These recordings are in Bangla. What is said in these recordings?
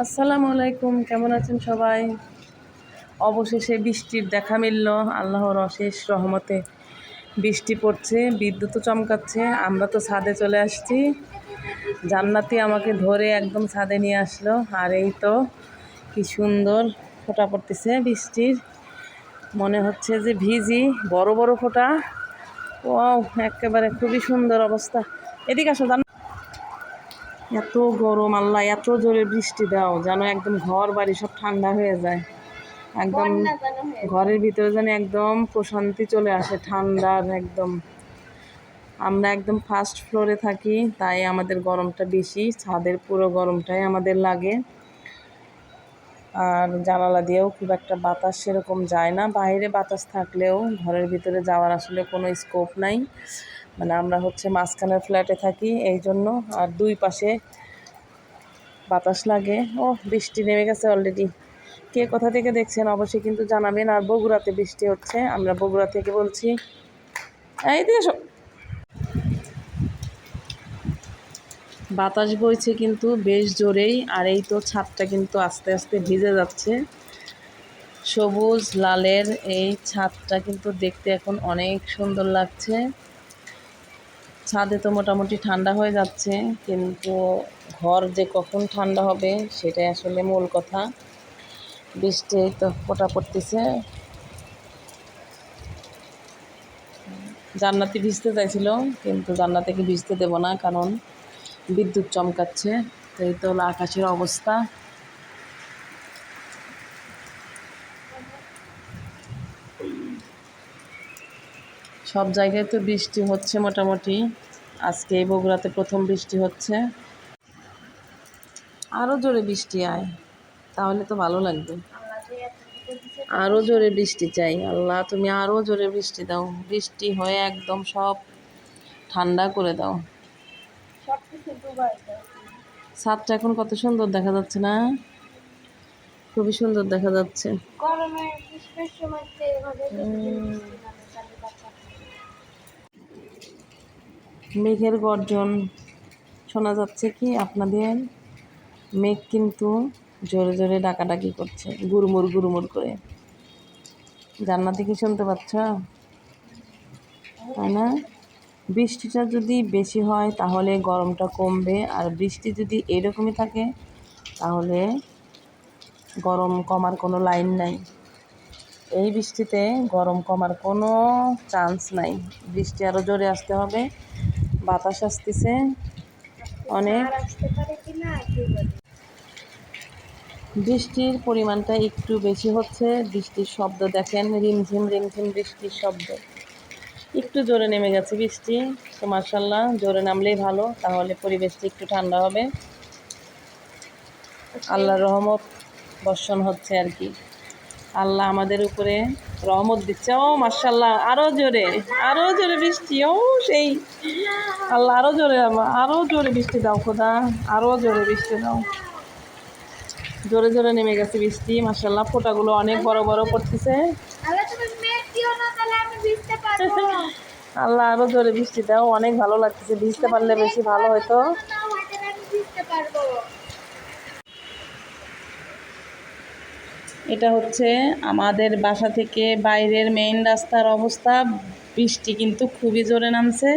আসসালামু আলাইকুম, কেমন আছেন সবাই? অবশেষে বৃষ্টির দেখা মিলল, আল্লাহর অশেষ রহমতে। বৃষ্টি পড়ছে, বিদ্যুৎও চমকাচ্ছে, আমরা তো ছাদে চলে আসছি। জান্নাতি আমাকে ধরে একদম ছাদে নিয়ে আসলো, আর এই তো কি সুন্দর ফোঁটা পড়তেছে বৃষ্টির। মনে হচ্ছে যে ভিজি, বড় বড় ফোঁটা। ও একেবারে খুবই সুন্দর অবস্থা। এদিকে আসো জান এত গরম আল্লাহ এত জোরে বৃষ্টি দাও যেন একদম ঘর বাড়ি সব ঠান্ডা হয়ে যায়। একদম ঘরের ভিতরে যেন একদম প্রশান্তি চলে আসে ঠান্ডার একদম। আমরা একদম ফার্স্ট ফ্লোরে থাকি তাই আমাদের গরমটা বেশি ছাদের পুরো গরমটাই আমাদের লাগে। আর জানালা দিয়েও খুব একটা বাতাস সেরকম যায় না বাইরে বাতাস থাকলেও ঘরের ভিতরে যাওয়ার আসলে কোনো স্কোপ নাই। মানে আমরা হচ্ছে মাঝখানের ফ্ল্যাটে থাকি, এই জন্য আর দুই পাশে বাতাস লাগে। ও, বৃষ্টি নেমে গেছে অলরেডি কে কোথা থেকে দেখছেন অবশ্যই কিন্তু জানাবেন। আর বগুড়াতে বৃষ্টি হচ্ছে, আমরা বগুড়া থেকে বলছি। এই দিয়ে। বাতাস বইছে কিন্তু বেশ জোরেই, আর এই তো ছাদটা কিন্তু আস্তে আস্তে ভিজে যাচ্ছে। সবুজ লালের এই ছাদটা কিন্তু দেখতে এখন অনেক সুন্দর লাগছে। ছাদে তো মোটামুটি ঠান্ডা হয়ে যাচ্ছে, কিন্তু ঘর যে কখন ঠান্ডা হবে সেটাই আসলে মূল কথা। বৃষ্টি তো ফোটা পড়তেছে। জান্নাতি ভিজতে চাইছিল, কিন্তু জান্নাতিকে ভিজতে দেবো না, কারণ বিদ্যুৎ চমকাচ্ছে, তো এই তো আকাশের অবস্থা। সব জায়গায় তো বৃষ্টি হচ্ছে মোটামুটি। আজকে এই বগুড়াতে প্রথম বৃষ্টি হচ্ছে। আরও জোরে বৃষ্টি আয় তাহলে তো ভালো লাগবে। আরও জোরে বৃষ্টি চাই আল্লাহ তুমি আরও জোরে বৃষ্টি দাও। বৃষ্টি হয়ে একদম সব ঠান্ডা করে দাও। ছাদটা এখন কত সুন্দর দেখা যাচ্ছে না? খুবই সুন্দর দেখা যাচ্ছে গরমের গ্রীষ্মের সময় তো এভাবে উম। মেঘের গর্জন শোনা যাচ্ছে কি? আপনাদের মেঘ কিন্তু জোরে জোরে ডাকাডাকি করছে গুরুমুর গুরুমুর করে। জান্নাতে কি শুনতে পাচ্ছ? তাই না? বৃষ্টিটা যদি বেশি হয় তাহলে গরমটা কমবে, আর বৃষ্টি যদি এরকমই থাকে তাহলে গরম কমার কোনো লাইন নাই। এই বৃষ্টিতে গরম কমার কোনো চান্স নাই। বৃষ্টি আরও জোরে আসতে হবে। বাতাস আসতেছে। অনেক। বৃষ্টির পরিমাণটা একটু বেশি হচ্ছে। বৃষ্টির শব্দ দেখেন, রিমঝিম রিমঝিম বৃষ্টির শব্দ। একটু জোরে নেমে গেছে বৃষ্টি, তো মার্শাল্লাহ জোরে নামলেই ভালো, তাহলে পরিবেশটা একটু ঠান্ডা হবে। আল্লাহর রহমত বর্ষণ হচ্ছে আর কি। আল্লাহ আমাদের উপরে রহমত দিচ্ছে। ও মার্শাল্লাহ আরও জোরে আরও জোরে বৃষ্টি ও সেই। আল্লাহ আরও জোরে আরও জোরে বৃষ্টি দাও খোদা আরও জোরে বৃষ্টি দাও। জোরে জোরে নেমে গেছে বৃষ্টি মার্শাল্লাহ ফোঁটাগুলো অনেক বড় বড় পড়তেছে। আল্লাহ আরও জোরে বৃষ্টি দাও অনেক ভালো লাগতেছে ভিজতে পারলে বেশি ভালো হতো নাও হাতে আমি ভিজতে পারব এটা হচ্ছে আমাদের বাসা থেকে বাইরের মেইন রাস্তার অবস্থা। বৃষ্টি কিন্তু খুবই জোরে নামছে।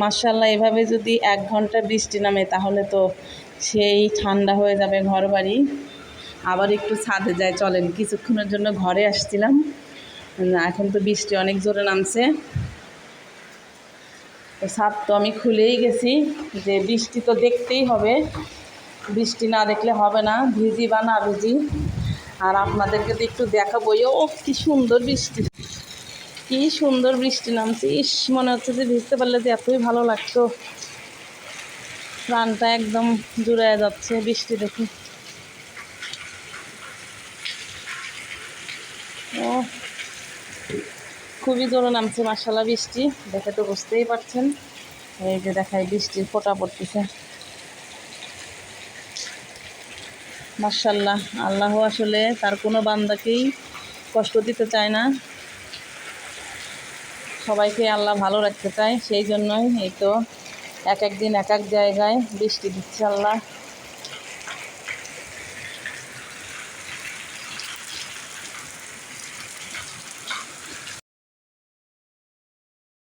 মার্শাল্লাহ এভাবে যদি এক ঘণ্টা বৃষ্টি নামে তাহলে তো সেই ঠান্ডা হয়ে যাবে ঘর বাড়ি আবার একটু ছাদে যায়, চলেন। কিছুক্ষণের জন্য ঘরে আসছিলাম। এখন তো বৃষ্টি অনেক জোরে নামছে। ছাদ তো আমি খুলেই গেছি যে বৃষ্টি তো দেখতেই হবে। বৃষ্টি না দেখলে হবে না। ভিজি বা না ভিজি। আর আপনাদেরকে তো একটু দেখাবো। ও কি সুন্দর বৃষ্টি। কি সুন্দর বৃষ্টি নামছে। ইস, মনে হচ্ছে যে ভিজতে পারলে যে এতই ভালো লাগতো। প্রাণটা একদম জুড়ে যাচ্ছে বৃষ্টি দেখে। ও খুবই জোরে নামছে মাসালা বৃষ্টি। দেখে তো বুঝতেই পারছেন। এই যে দেখায় বৃষ্টির ফোঁটা পড়তেছে। মার্শাল্লাহ আল্লাহ আসলে তার কোনো বান্দাকেই কষ্ট দিতে চায় না। সবাইকে আল্লাহ ভালো রাখতে চায়, সেই জন্যই এই তো এক এক দিন এক এক জায়গায় বৃষ্টি দিচ্ছে আল্লাহ।